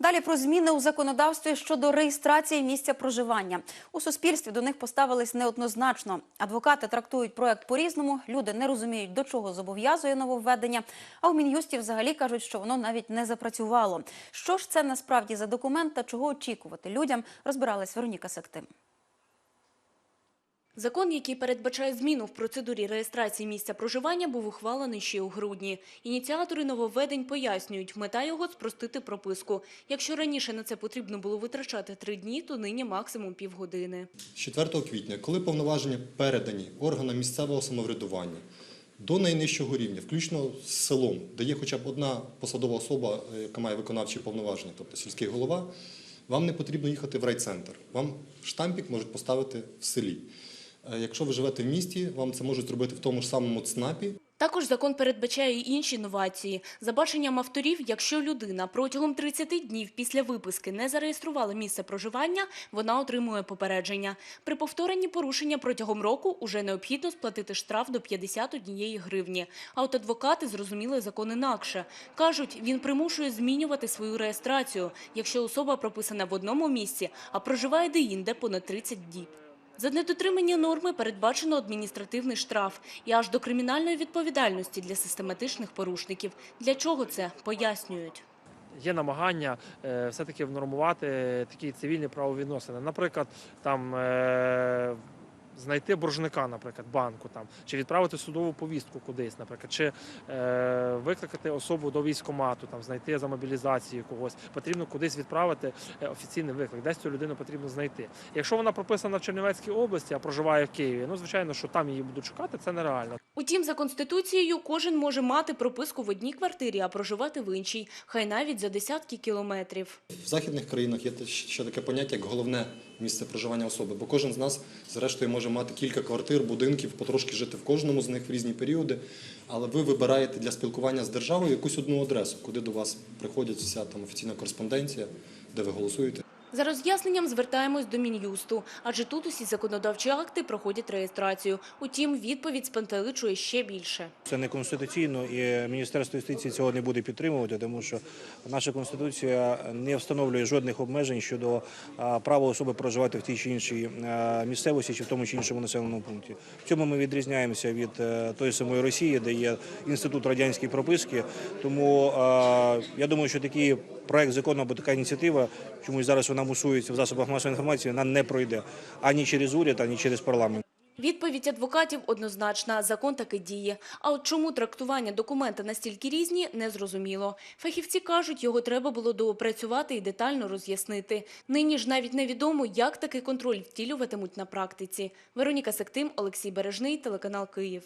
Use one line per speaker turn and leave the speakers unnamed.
Далі про зміни у законодавстві щодо реєстрації місця проживання. У суспільстві до них поставились неоднозначно. Адвокати трактують проект по-різному, люди не розуміють, до чого зобов'язує нововведення. А у Мін'юсті взагалі кажуть, що воно навіть не запрацювало. Що ж це насправді за документ та чого очікувати людям, розбиралась Вероніка Сектим.
Закон, який передбачає зміну в процедурі реєстрації місця проживання, був ухвалений ще у грудні. Ініціатори нововведень пояснюють, мета його – спростити прописку. Якщо раніше на це потрібно було витрачати три дні, то нині максимум півгодини.
З 4 квітня, коли повноваження передані органам місцевого самоврядування до найнижчого рівня, включно з селом, де є хоча б одна посадова особа, е, яка має виконавчі повноваження, тобто сільський голова, вам не потрібно їхати в райцентр. Вам штампік можуть поставити в селі. Е, Якщо ви живете в місті, вам це можуть зробити в тому ж самому ЦНАПі.
Також закон передбачає і інші новації. За баченням авторів, якщо людина протягом 30 днів після виписки не зареєструвала місце проживання, вона отримує попередження. При повторенні порушення протягом року уже необхідно сплатити штраф до 51 гривні. А от адвокати зрозуміли закон інакше. Кажуть, він примушує змінювати свою реєстрацію, якщо особа прописана в одному місці, а проживає де-інде понад 30 діб. За недотримання норми передбачено адміністративний штраф і аж до кримінальної відповідальності для систематичних порушників. Для чого це пояснюють.
є намагання е, все-таки внормувати такі цивільні правовідносини. Наприклад, там е, знайти боржника, наприклад, банку там, чи відправити судову повістку кудись, наприклад, чи е, викликати особу до військкомату, там знайти за мобілізацію когось. Потрібно кудись відправити е, офіційний виклик. Десь цю людину потрібно знайти. Якщо вона прописана в Чернівецькій області, а проживає в Києві, ну звичайно, що там її будуть шукати, це нереально.
Утім, за конституцією кожен може мати прописку в одній квартирі, а проживати в іншій, хай навіть за десятки кілометрів.
В західних країнах є те- ще таке поняття, як головне місце проживання особи, бо кожен з нас, зрештою, може мати кілька квартир, будинків, потрошки жити в кожному з них в різні періоди. Але ви вибираєте для спілкування з державою якусь одну адресу, куди до вас приходять вся там офіційна кореспонденція, де ви голосуєте.
За роз'ясненням звертаємось до Мін'юсту, адже тут усі законодавчі акти проходять реєстрацію. Утім, відповідь спантеличує ще більше.
Це не конституційно, і Міністерство юстиції цього не буде підтримувати, тому що наша конституція не встановлює жодних обмежень щодо права особи проживати в тій чи іншій місцевості чи в тому чи іншому населеному пункті. В цьому ми відрізняємося від е, тої самої Росії, де є інститут радянської прописки. Тому я думаю, що такий проект закону або така ініціатива, чомусь зараз вона мусується в засобах масової інформації, вона не пройде ані через уряд, ані через парламент.
Відповідь адвокатів однозначна – закон таки діє. А от чому трактування документа настільки різні – незрозуміло. Фахівці кажуть, його треба було доопрацювати і детально роз'яснити. Нині ж навіть невідомо, як такий контроль втілюватимуть на практиці. Вероніка Сектим, Олексій Бережний, телеканал «Київ».